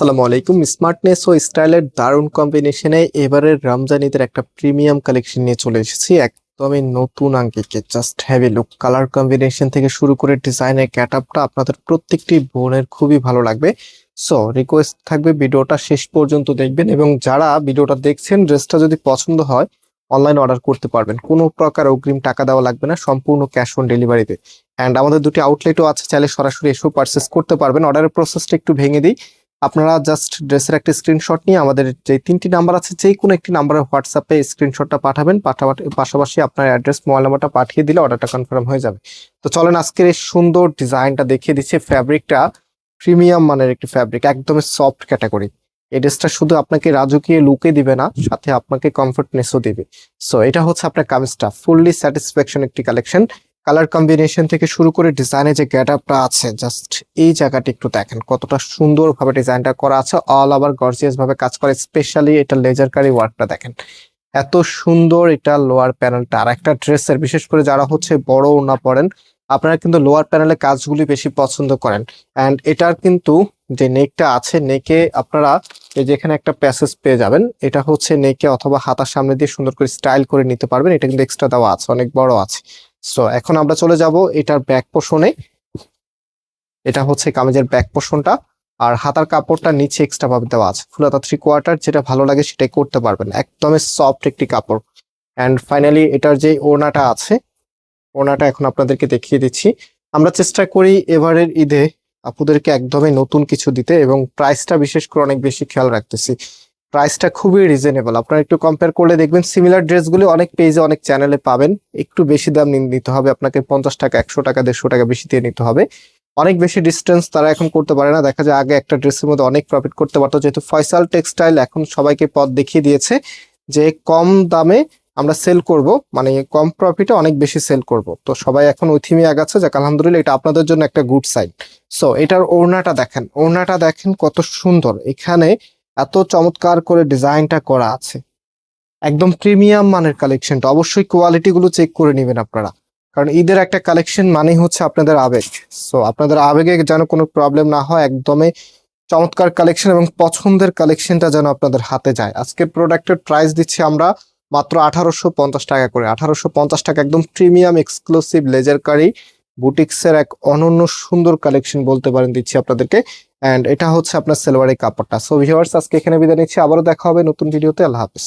আসসালামু আলাইকুম। স্মার্টনেস ও স্টাইলের দারুণ কম্বিনেশনে এবারের রমজান ঈদের একটা প্রিমিয়াম কালেকশন নিয়ে চলে এসেছি। একদমই নতুন আঙ্কিকে just have look colour combination থেকে শুরু করে ডিজাইনের ক্যাটআপটা আপনাদের প্রত্যেকটি বোনের খুবই ভালো লাগবে। সো রিকোয়েস্ট থাকবে ভিডিওটা শেষ পর্যন্ত দেখবেন এবং যারা ভিডিওটা দেখছেন ড্রেসটা যদি পছন্দ হয় অনলাইন অর্ডার করতে পারবেন। কোনো প্রকার অগ্রিম টাকা দেওয়া লাগবে না, সম্পূর্ণ ক্যাশ অন ডেলিভারিতে অ্যান্ড আমাদের দুটি আউটলেটও আছে, চাইলে সরাসরি এসেও পারচেস করতে পারবেন। অর্ডারের প্রসেসটা একটু ভেঙে দিই। আপনারা জাস্ট ড্রেসের একটা স্ক্রিনশট নিয়ে আমাদের যে তিনটি নাম্বার আছে যে কোনো একটি নাম্বারে হোয়াটসঅ্যাপে স্ক্রিনশটটা পাঠাবেন পাশাপাশি আপনার অ্যাড্রেস মোবাইল নাম্বারটা পাঠিয়ে দিলে অর্ডারটা কনফার্ম হয়ে যাবে। তো চলেন আজকের এই সুন্দর ডিজাইনটা দেখিয়ে দিচ্ছে। ফ্যাব্রিকটা প্রিমিয়াম মানের একটি ফ্যাব্রিক একদমই সফট ক্যাটাগরি এই ড্রেসটা শুধু আপনাকে রাজকীয় লুকে দিবে না, সাথে আপনাকে কমফর্টনেসও দিবে। সো এটা হচ্ছে আপনার কামিজটা। ফুললি স্যাটিসফ্যাকশন একটি কালেকশন কালার কম্বিনেশন থেকে শুরু করে ডিজাইনে যে গেট আপটা আছে জাস্ট এই জায়গাটি একটু দেখেন কতটা সুন্দরভাবে ডিজাইনটা করা আছে। অল ওভার গর্জিয়াস ভাবে কাজ করে স্পেশালি এটা লেজার কারি ওয়ার্কটা দেখেন। এত সুন্দর এটা লোয়ার প্যানেলটা আর একটা ড্রেসের বিশেষ করে যারা হচ্ছে বড় না পড়েন, আপনারা কিন্তু লোয়ার প্যানেলে কাজগুলি বেশি পছন্দ করেন। অ্যান্ড এটার কিন্তু যে নেকটা আছে নেকে আপনারা এই যে এখানে একটা প্যাসেজ পেয়ে যাবেন। এটা হচ্ছে নেকে অথবা হাতার সামনে দিয়ে সুন্দর করে স্টাইল করে নিতে পারবেন। এটা কিন্তু এক্সট্রা দেওয়া আছে, অনেক বড় আছে। সো এখন আমরা চলে যাব এটার ব্যাক পোষণে এটা হচ্ছে কামিজের ব্যাক পোষণটা আর হাতার কাপড়টা নিচে এক্সট্রা ভাবে দেওয়া আছে। ফুলাতা থ্রি কোয়ার্টার যেটা ভালো লাগে সেটাই করতে পারবেন। একদমই সফট একটি কাপড়। অ্যান্ড ফাইনালি এটার যে ওড়নাটা আছে, ওড়নাটা এখন আপনাদেরকে দেখিয়ে দিচ্ছি। আমরা চেষ্টা করি এবারের ঈদে আপুদেরকে একদমই নতুন কিছু দিতে এবং প্রাইসটা বিশেষ করে অনেক বেশি খেয়াল রাখতেছি। প্রাইসটা খুবই রিজনেবল আপনারা একটু কম্পেয়ার করলে দেখবেন সিমিলার ড্রেসগুলি অনেক পেজে অনেক চ্যানেলে পাবেন। একটু বেশি দাম নিতে হবে, আপনাকে পঞ্চাশ টাকা, একশো টাকা, দেড়শো টাকা বেশি দিয়ে নিতে হবে। অনেক বেশি ডিস্টেন্স তারা এখন করতে পারে না। দেখা যায় আগে একটা ড্রেসের মধ্যে অনেক প্রফিট করতে পারতো। যেহেতু ফয়সাল টেক্সটাইল এখন সবাইকে পথ দেখিয়ে দিয়েছে যে কম দামে আমরা সেল করব মানে কম প্রফিটে অনেক বেশি সেল করব। তো সবাই এখন ওই থিমে আগাচ্ছে। যাক, আলহামদুলিল্লাহ, এটা আপনাদের জন্য একটা গুড সাইড সো এটার ওড়নাটা দেখেন। ওড়নাটা দেখেন কত সুন্দর। এখানে এত চমৎকার করে ডিজাইনটা করা আছে। একদম প্রিমিয়াম মানের কালেকশনটা অবশ্যই কোয়ালিটিগুলো চেক করে নেবেন আপনারা। কারণ ঈদের একটা কালেকশন মানেই হচ্ছে আপনাদের আবেগ। সো আপনাদের আবেগে যেন কোনো প্রবলেম না হয়, একদমই চমৎকার কালেকশন এবং পছন্দের কালেকশনটা যেন আপনাদের হাতে যায়। আজকের প্রোডাক্টের প্রাইস দিচ্ছি আমরা মাত্র আঠারোশো পঞ্চাশ টাকা করে। আঠারোশো পঞ্চাশ টাকা একদম প্রিমিয়াম এক্সক্লুসিভ লেজার কারি বুটিক্সের এক অনন্য সুন্দর কালেকশন বলতে পারেন, দিচ্ছি আপনাদেরকে। অ্যান্ড এটা হচ্ছে আপনার সেলভারের কাপড়টা। সো ভিউয়ার্স আজকে এখানে বিদায় নিচ্ছি। আবারও দেখা হবে নতুন ভিডিওতে আল্লাহ হাফিজ।